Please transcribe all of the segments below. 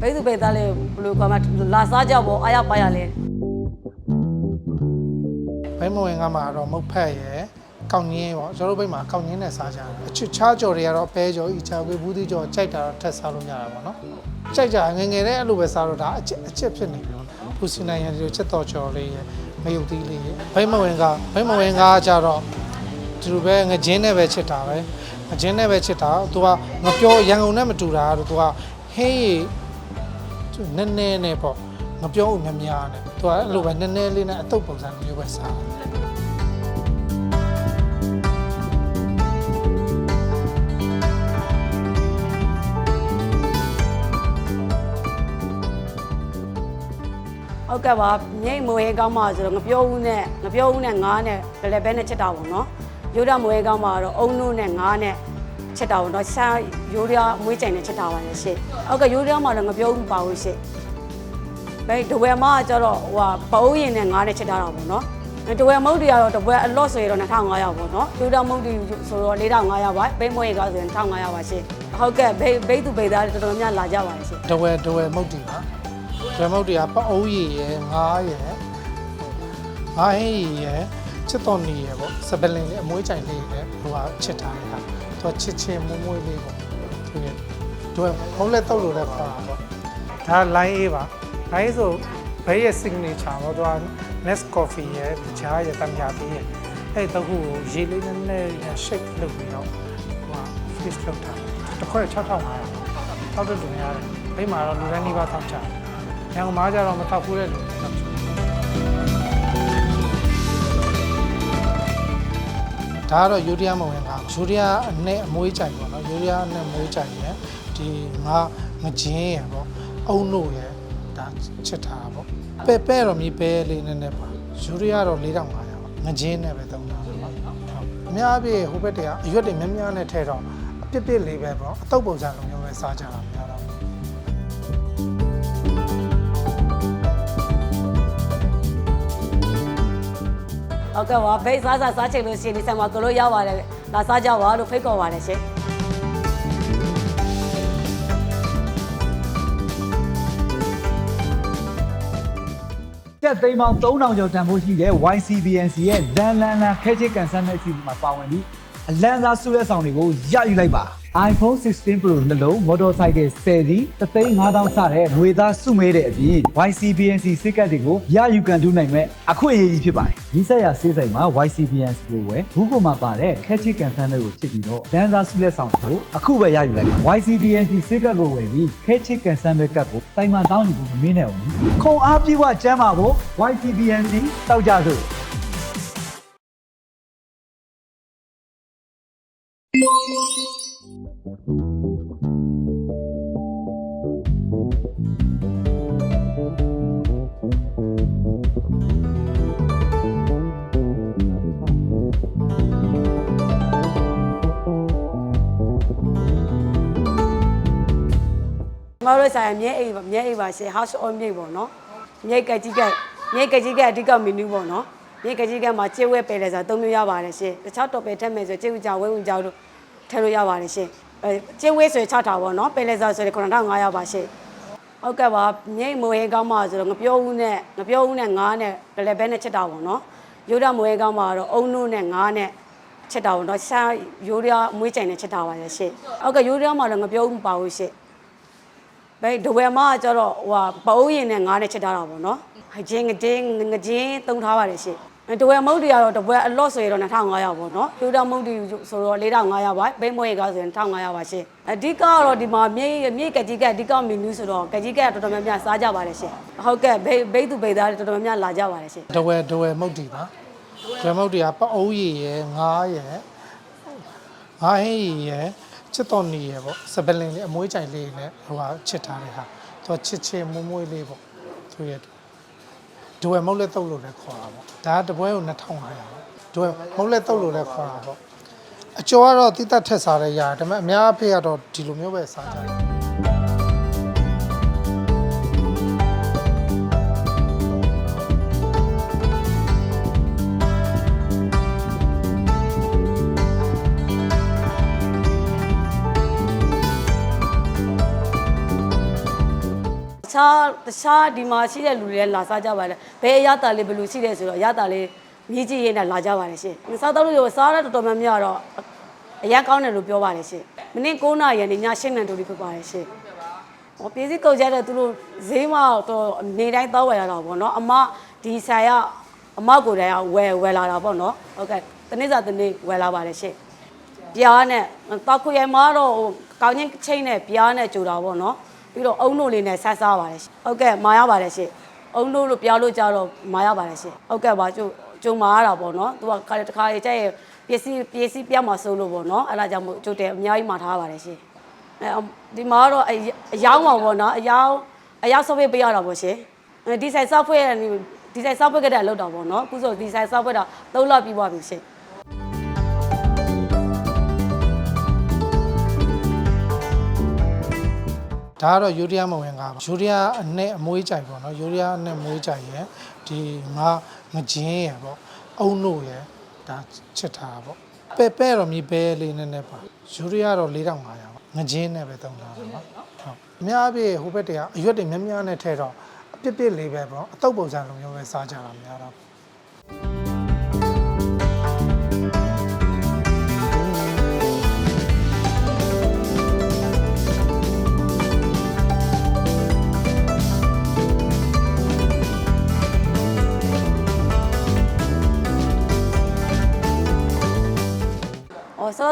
ဘိသူဘိသားလေးဘယ်လိုခေါ်မလဲလာစားကြပေါ့အားရပါရလဲဘိမဝင်ကမှာတော့မုတ်ဖက်ရယ်ကောက်ငင်းပေါ့ကျွန်တော်တို့ဘိတ်မှာကောက်ငင်းနဲ့စားကြတယ်အချစ်ချားကြော်တွေကတော့ပဲကြော်ဤချာဝေဘူးတိကြော်ကြိုက်တာတော့ထက်စားလို့ရတာပေါ့နော်ကြိုက်ကြငယ်ငယ်လေးအဲ့လိုပဲစားတော့ဒါအချစ်အချစ်ဖြစ်နေပြီပေါ့ပူစီနိုင်ရန်ဒီလိုချက်တော်ကြော်လေးရယ်မယုတ်သီးလေးရယ်ဘိမဝင်ကဘိမဝင်ကကြတော့ဒီလိုပဲငကြင်းနဲ့ပဲချစ်တာပဲငကြင်းနဲ့ပဲချစ်တာသူကငပြောရန်ကုန်နဲ့မတူတာတော့သူကဟင်းရည် နည်းနည်းနဲ့ပေါ့မပြောဘူးများများနဲ့သူကအဲ့လိုပဲနည်းနည်းလေးနဲ့အတုပ်ပုံစံမျိုးပဲစားတယ်ဟုတ်ကဲ့ပါမြိတ်မွေးကောင်းမှာဆိုတော့ငပြောဦးနဲ့ငပြောဦးနဲ့ငားနဲ့ဘယ်လဲဘဲနဲ့ချက်တာပေါ့နော်ရိုးရမွေးကောင်းမှာတော့အုံနုနဲ့ငားနဲ့ ချက်တာပေါ့နော်ဆာရိုးရမွေးကြိုင်နဲ့ချက်တာပါလေရှင့်ဟုတ်ကဲ့ရိုးရမှာတော့ငပြောဦးမပါဘူးရှင့်ဘယ်ဒဝဲမကကျတော့ဟိုဟာပအုံးရင်နဲ့ငားနဲ့ချက်တာတာပေါ့နော်ဒဝဲမုတ်တွေကတော့တပွဲအလော့ဆိုရတော့2500ပေါ့နော်ရိုးရမုတ်တွေဆိုတော့4500ပါဘိတ်မွေးကောင်းဆိုရင်1500ပါရှင့်ဟုတ်ကဲ့ဘိတ်ဘိတ်သူဘိတ်သားတွေတော်တော်များများလာကြပါလေရှင့်ဒဝဲဒဝဲမုတ်တီပါဒဝဲမုတ်တီကပအုံးရည်ရယ်ငားရယ်ငားဟင်းရည်ရယ်ချစ်တော်နီရယ်ပေါ့စပလင်လေးအမွေးကြိုင်လေးရယ်ဟိုကချစ်ထားတယ်ဟာ သူကချစ်ချင်းမွေးမွေးလေးပေါ့သူရဒဝဲမုတ်လက်တုပ်လို့လည်းခေါ်တာပေါ့ဒါ line A ပါ line ဆိုဘဲရဲ့ signature ပေါ့သူက Nest coffee ရယ်တခြားရယ်တမ်းရသေးရယ်အဲ့တော့ခုကိုရေလေးနည်းနည်းနဲ့ shake လုပ်ပြီးတော့ဟိုက fish လုပ်တာတစ်ခွက်6500တောက်တဲ့လူများတယ်ဘိတ်မှာတော့လူတိုင်းနှိပါတောက်ကြတယ်ရန်ကုန်မှာကျတော့မတောက်ဘူးတဲ့လူတွေတောက်ကြ ဒါကတော့ယူရီးယားမဝင်တာယူရီးယားအနဲ့အမွေးကြိုင်ပေါ့နော်ယူရီးယားအနဲ့အမွေးကြိုင်ရယ်ဒီငါငကျင်းရယ်ပေါ့အုံနို့ရယ်ဒါချစ်ထားတာပေါ့ပဲ့ပဲ့တော့မြေပဲလေးနည်းနည်းပါယူရီးယားတော့4500ပါငကျင်းနဲ့ပဲသုံးတာပေါ့ဟုတ်အများအပြည့်ဟိုဘက်တည်းကအရွက်တွေများများနဲ့ထဲတော့အပြစ်ပြစ်လေးပဲပေါ့အတုပ်ပုံစံလိုမျိုးပဲစားကြတာများ ဟုတ်ကဲ့ပါဖိတ်စားစားစားချိန်လို့ရှိရင်ဒီဆိုင်မှာကလို့ရပါတယ်လာစားကြပါလို့ဖိတ်ခေါ်ပါတယ်ရှင်တက်သိမ်းပေါင်း3000ကျော်တန်ဖိုးရှိတဲ့ YCBNC ရဲ့လန်လန်လန်ခဲချစ်ကန်ဆယ်မဲ့အစီအစဉ်မှာပါဝင်ပြီး အလန်းစားဆုလက်ဆောင်တွေကိုရယူလိုက်ပါ iPhone 16 Pro နှလုံး motorcycle 10စီး35000စတဲ့ငွေသားစုမဲတဲ့အပြင် YCBNC စစ်ကတ်တွေကိုရယူကန်တူးနိုင်မဲ့အခွင့်အရေးကြီးဖြစ်ပါတယ်ဒီဆက်ရဆေးဆိုင်မှာ YCBNC ကိုဝယ်ဘူးကိုမှာပါတဲ့ခဲချစ်ကန်ဆယ်မဲ့ကိုချစ်ပြီးတော့လန်းစားဆုလက်ဆောင်ကိုအခုပဲရယူလိုက်ပါ YCBNC စစ်ကတ်ကိုဝယ်ပြီးခဲချစ်ကန်ဆယ်မဲ့ကတ်ကိုတိုင်မှန်တောင်းယူဖို့မမင်းနဲ့ဘူးခုံအားပြေးဝကျမ်းပါကို YCBNC တောက်ကြစို့ ငါတို့ဆိုင်မြဲအိမ်ပါမြဲအိမ်ပါရှင် house on မြိတ်ပေါ့နော်မြဲကကြီးကမြဲကကြီးကအဓိက menu ပေါ့နော် မြဲကကြီးကမှာကျဲဝဲပယ်လဲဆိုတော့သုံးမျိုးရပါတယ်ရှင်တခြားတော့ပယ်ထက်မယ်ဆိုကျဲဝကြဝဲဝင်ကြောက်လို့ထည့်လို့ရပါတယ်ရှင်အဲကျဲဝဲဆိုရင်6တာပေါ့နော်ပယ်လဲဆိုဆိုရင်9500ပါရှင်ဟုတ်ကဲ့ပါမြိတ်မိုးဟဲကောင်းမှာဆိုတော့ငပြောဦးနဲ့ငပြောဦးနဲ့ငားနဲ့ဘယ်လဲဘဲနဲ့ချက်တာပေါ့နော်ရိုးရမိုးဟဲကောင်းမှာတော့အုံနုနဲ့ငားနဲ့ချက်တာပေါ့နော်ဆာရိုးရမွေးကြိုင်နဲ့ချက်တာပါလေရှင်ဟုတ်ကဲ့ရိုးရမှာတော့ငပြောဦးမပါဘူးရှင်ဘယ်ဒဝဲမကကျတော့ဟိုဟာပအုံးရင်နဲ့ငားနဲ့ချက်ထားတာပေါ့နော်ဟချင်းငတင်းငချင်းတုံထားပါတယ်ရှင် ဒဝဲမုတ်တွေကတော့တပွဲအလော့ဆိုရတော့2500ပေါ့နော်ပြူတာမုတ်တွေဆိုတော့4500ပါဘိတ်မွေးကဆိုရင်1500ပါရှင်အဓိကကတော့ဒီမှာမြေမြေကကြီးကအဓိကမီနူးဆိုတော့ကကြီးကတော်တော်များများစားကြပါတယ်ရှင်ဟုတ်ကဲ့ဘိတ်ဘိတ်သူဘိတ်သားတွေတော်တော်များများလာကြပါတယ်ရှင်ဒဝဲဒဝဲမုတ်တီပါဒဝဲမုတ်တီကပအုံးရည်ရယ်ငားရယ်ငားဟင်းရည်ရယ်ချစ်တော်နီရယ်ပေါ့စပလင်လေးအမွေးကြိုင်လေးနဲ့ဟိုကချစ်ထားတဲ့ဟာသူကချစ်ချင်းမွေးမွေးလေးပေါ့သူရဲ့ ဒဝဲမုတ်လက်တုပ်လို့လည်းခေါ်တာပေါ့ဒါကတပွဲကို2500ပေါ့ဒဝဲမုတ်လက်တုပ်လို့လည်းခေါ်တာပေါ့အကျော်ကတော့တိတက်ထက်စားရရတယ်ဒါပေမဲ့အများအဖေကတော့ဒီလိုမျိုးပဲစားကြတယ် ခြားတခြားဒီမှာရှိတဲ့လူတွေလည်းလာစားကြပါတယ်ဘယ်အရတာလေးဘယ်လိုရှိလဲဆိုတော့အရတာလေးမြည်ကြည့်ရင်းနဲ့လာကြပါတယ်ရှင်စားတော့လို့စားရတော်တော်များများတော့အရန်ကောင်းတယ်လို့ပြောပါတယ်ရှင်မနေ့9နာရီနဲ့ည7နာရီတူဒီဖြစ်ပါတယ်ရှင်ဟောပြည်စည်းကုန်ကြတဲ့သူတို့ဈေးမတော့နေတိုင်းတောက်ဝယ်ရတာပေါ့နော်အမဒီဆိုင်ကအမကိုယ်တိုင်ကဝယ်ဝယ်လာတာပေါ့နော်ဟုတ်ကဲ့တနေ့စာတနေ့ဝယ်လာပါတယ်ရှင်ပြားနဲ့တောက်ခွေရိုင်မှာတော့ဟိုကောင်းချင်းချင်းနဲ့ပြားနဲ့ကြိုတာပေါ့နော် ပြီးတော့အုံတို့လေးနဲ့ဆက်စားပါတယ်ရှင်ဟုတ်ကဲ့မာရပါတယ်ရှင်အုံတို့လို့ပြားလို့ကြတော့မာရပါတယ်ရှင်ဟုတ်ကဲ့ပါကျိုကျုံမာရတာပေါ့နော်သူကခါတစ်ခါကြက်ရဲ့ပစ္စည်းပစ္စည်းပြတ်မှာစိုးလို့ပေါ့နော်အဲ့ဒါကြောင့်မို့ကျိုတယ်အများကြီးမှာထားပါတယ်ရှင်အဲဒီမှာတော့အအယောင်းပါပေါ့နော်အယောင်းအယောင်းဆော့ဖေးပေးရတာပေါ့ရှင်အဲဒီဆိုင်ဆော့ဖေးဒီဆိုင်ဆော့ဖေးကတည်းကလောက်တာပေါ့နော်အခုဆိုဒီဆိုင်ဆော့ဖေးတော့၃လပြီးသွားပြီရှင် ဒါကတော့ယူရီးယားမဝင်ကားပါယူရီးယားအနဲ့အမွေးကြိုက်ပေါ့နော်ယူရီးယားအနဲ့မွေးကြိုက်ရယ်ဒီငါငကျင်းရယ်ပေါ့အုံနို့ရယ်ဒါချစ်ထားတာပေါ့ပဲ့ပဲ့တော့မြေပဲလေးနည်းနည်းပါယူရီးယားတော့4500ပါငကျင်းနဲ့ပဲတုံးထားတာပေါ့ဟုတ်အများအပြည့်ဟိုဘက်တည်းကအရွက်တွေများများနဲ့ထဲတော့အပြစ်ပြစ်လေးပဲပေါ့အတုပ်ပုံစံလိုမျိုးပဲစားကြတာများတော့။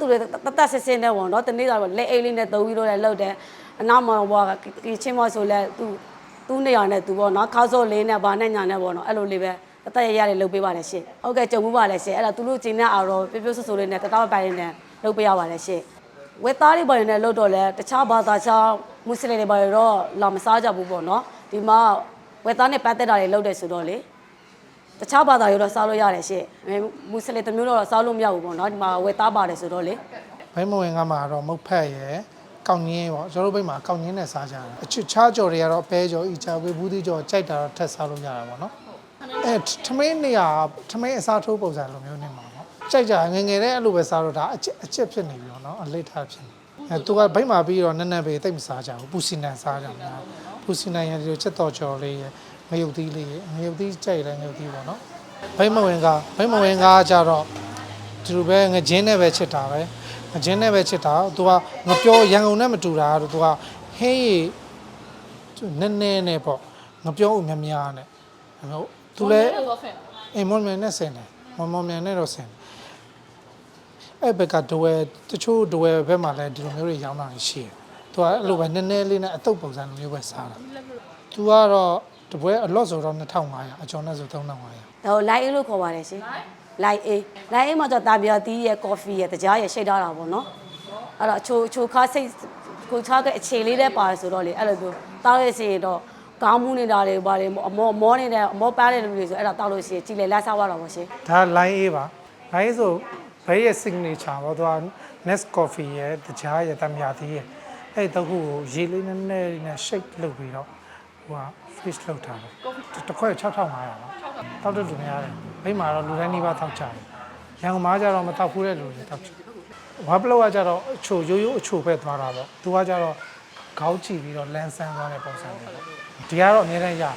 သူတွေတတ်ဆက်စင်းနဲ့ပေါ့နော်။တနေ့တော့လက်အိတ်လေးနဲ့သုံးပြီးတော့လည်းလှုပ်တယ်။အနောက်မှာဘောကကချင်းမဆိုလဲသူသူ့နေရာနဲ့သူပေါ့နော်။ခါစောလေးနဲ့ဗာနဲ့ညာနဲ့ပေါ့နော်။အဲ့လိုလေးပဲတတ်ရရလေးလှုပ်ပေးပါလေရှင့်။ဟုတ်ကဲ့ကြုံမှုပါလေရှင့်။အဲ့ဒါသူတို့ကျင်းတဲ့အာတော့ပြပြဆဆလေးနဲ့တတောက်ပိုင်းနဲ့လှုပ်ပေးရပါလေရှင့်။ဝက်သားတွေပါနေလှုပ်တော့လဲတခြားဘာသာခြားမွတ်စလင်တွေပါတော့လာမစားကြဘူးပေါ့နော်။ဒီမှာဝက်သားနဲ့ပတ်သက်တာတွေလှုပ်တယ်ဆိုတော့လေ။ တခြားဘာသာရောတော့စားလို့ရတယ်ရှင့်အဲမွတ်စလင်တစ်မျိုးတော့စားလို့မရဘူးပေါ့နော်ဒီမှာဝယ်သားပါတယ်ဆိုတော့လေဘိမဝင်ကမှာတော့မုတ်ဖက်ရယ်ကောက်ငင်းပေါ့ကျွန်တော်တို့ဘိမှာကောက်ငင်းနဲ့စားကြတာအချစ်ချားကြော်တွေကတော့ပဲကြော်ဤချာဝေဘူးသီးကြော်ကြိုက်တာတော့ထက်စားလို့ရတာပေါ့နော်အဲထမင်းနေရထမင်းအစားထိုးပုံစံလိုမျိုးနေမှာပေါ့ကြိုက်ကြငယ်ငယ်တဲ့အဲ့လိုပဲစားတော့ဒါအချစ်အချစ်ဖြစ်နေပြီပေါ့နော်အလိထားဖြစ်နေအဲသူကဘိမှာပြီးတော့နက်နက်ပဲတိတ်မစားကြဘူးပူစီနန်စားကြမှာပူစီနန်ရဒီချက်တော်ကြော်လေးရယ် ငရုတ်သီးလေးရယ်ငရုတ်သီးကြိုက်တယ်ငရုတ်သီးပေါ့နော်ဘိမဝင်ကဘိမဝင်ကကြတော့ဒီလိုပဲငကြင်းနဲ့ပဲချစ်တာပဲငကြင်းနဲ့ပဲချစ်တာသူကငပြောရန်ကုန်နဲ့မတူတာကတော့သူကဟင်းရည်နည်းနည်းနဲ့ပေါ့ငပြောဦးများများနဲ့ဟုတ်သူလည်းအိမ်မွန်မြန်နဲ့ဆင်တယ်မွန်မွန်မြန်နဲ့တော့ဆင်တယ်အဲ့ဘက်ကဒဝဲတချို့ဒဝဲဘက်မှာလည်းဒီလိုမျိုးတွေရောင်းတာရှိတယ်သူကအဲ့လိုပဲနည်းနည်းလေးနဲ့အတုပ်ပုံစံလိုမျိုးပဲစားတာသူကတော့ တပွဲအလော့ဆိုတော့2500အကျော်နဲ့ဆို3500ဒါကိုလိုက်အေးလို့ခေါ်ပါတယ်ရှင်လိုက်အေးလိုက်အေးမှာတော့တာပြာတီးရဲ့ကော်ဖီရဲ့တကြားရဲ့ရှိတ်ထားတာပေါ့နော်အဲ့တော့အချိုအချိုခါစိတ်ကိုချားကအခြေလေးတဲ့ပါတယ်ဆိုတော့လေအဲ့လိုမျိုးတောက်ရစီရင်တော့ကောင်းမှုနေတာတွေပါတယ်အမောမောနေတဲ့အမောပန်းတဲ့လူတွေဆိုအဲ့ဒါတောက်လို့ရှိရင်ကြည်လေလက်စားသွားတော့ပါရှင်ဒါ line A ပါ line A ဆိုဘဲရဲ့ signature ပေါ့သူက Nest Coffee ရဲ့တကြားရဲ့တမယာသီးရဲ့အဲ့ဒီတော့ခုကိုရေလေးနည်းနည်းလေးနဲ့ shake လုပ်ပြီးတော့ဟိုက fish လုပ်ထားတယ်တစ်ခွက်6500ပါတောက်တဲ့လူများတယ်မိမှာတော့လူတိုင်းနှိပါတောက်ကြတယ်ရန်ကုန်မှာကျတော့မတောက်ဘူးတဲ့လူတွေတောက်ကြဝါပလောက်ကကျတော့အချိုရိုးရိုးအချိုပဲသွားတာပေါ့သူကကျတော့ခေါင်းကြည့်ပြီးတော့လန်းဆန်းသွားတဲ့ပုံစံမျိုးပေါ့ဒီကတော့အများနဲ့ရတယ်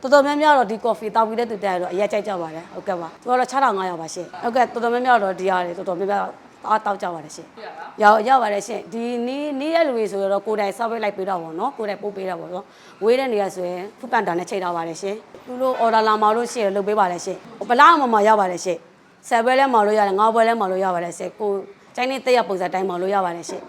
တော်တော်များများတော့ဒီ coffee တောက်ပြီးတဲ့သူတက်ရတော့အရက်ကြိုက်ကြပါတယ်ဟုတ်ကဲ့ပါသူကတော့6500ပါရှင်ဟုတ်ကဲ့တော်တော်များများတော့ဒီရတယ်တော်တော်များများ အားတောက်ကြပါတယ်ရှင်ရပါရပါတယ်ရှင်ဒီနီးနီးရဲ့လူတွေဆိုတော့ကိုယ်တိုင် service လိုက်ပေးတော့ဗောနော်ကိုယ်တိုင်ပို့ပေးတာဗောနော်ဝေးတဲ့နေရာဆိုရင်ဖုပန်တာနဲ့ချိန်ထားပါတယ်ရှင်သူတို့ order လာမှာလို့ရှိရင်လုပ်ပေးပါတယ်ရှင်ဘလားမှမရပါတယ်ရှင်ဆယ်ဘဲလဲမှာလို့ရတယ်ငါးဘဲလဲမှာလို့ရပါတယ်ရှင်ကိုကျိုင်းနေတက်ရပုံစံတိုင်းမှာလို့ရပါတယ်ရှင်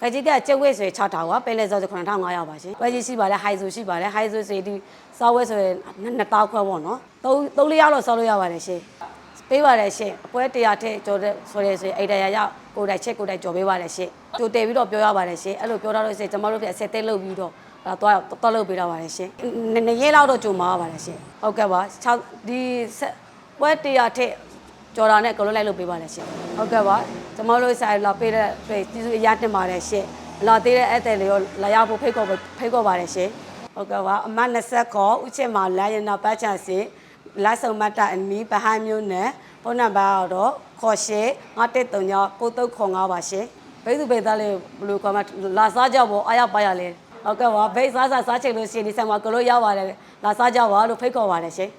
ကကြီးကကျုပ်ဝဲဆိုရင်6000ပါပဲလဲစောဆို9500ပါရှင်။ပဲကြီးရှိပါလဲဟိုင်ဆိုရှိပါလဲဟိုင်ဆိုဆိုဒီစောဝဲဆိုရင်2000ခွဲပေါ့နော်။3 3 4ရောက်တော့စောလို့ရပါတယ်ရှင်။ ပေးပါတယ်ရှင်။အပွဲ100ထက်ကျော်တဲ့ဆိုရဲဆိုရင်အဲ့တရားရောက်ကိုယ်တိုင်ချက်ကိုယ်တိုင်ကြော်ပေးပါတယ်ရှင်။ကြိုတည်ပြီးတော့ပြောရပါတယ်ရှင်။အဲ့လိုပြောထားလို့ရှိရင်ကျွန်တော်တို့ပြအဆက်တက်လုပ်ပြီးတော့အဲတော့တော့လုပ်ပေးတော့ပါတယ်ရှင်။နည်းနည်းလောက်တော့ကြုံပါပါတယ်ရှင်။ဟုတ်ကဲ့ပါ6ဒီပွဲ100ထက်ကြော်တာနဲ့ကလုံးလိုက်လုပ်ပေးပါလေရှင်ဟုတ်ကဲ့ပါကျွန်တော်တို့ဆိုင်လာပေးတဲ့ကျေးဇူးအများတင်ပါတယ်ရှင်လာသေးတဲ့အဲ့တဲ့လေးရောလာရဖို့ဖိတ်ခေါ်ဖိတ်ခေါ်ပါတယ်ရှင်ဟုတ်ကဲ့ပါအမတ်20ခေါ်ဥချစ်မှာလာရင်တော့ပတ်ချန်စီ လက်ဆောင်မတ်တာအနီးဗဟန်းမျိုးနဲ့ဖုန်းနံပါတ်တော့ခေါ်ရှေ913ည9395ပါရှင်ဘိသူဘေသားလေးဘယ်လိုခေါ်မှလာစားကြဖို့အားရပါရလဲဟုတ်ကဲ့ပါဖိတ်စားစားစားချိန်လို့ရှိရင်ဒီဆိုင်မှာကလို့ရောက်ပါတယ်လာစားကြပါလို့ဖိတ်ခေါ်ပါတယ်ရှင်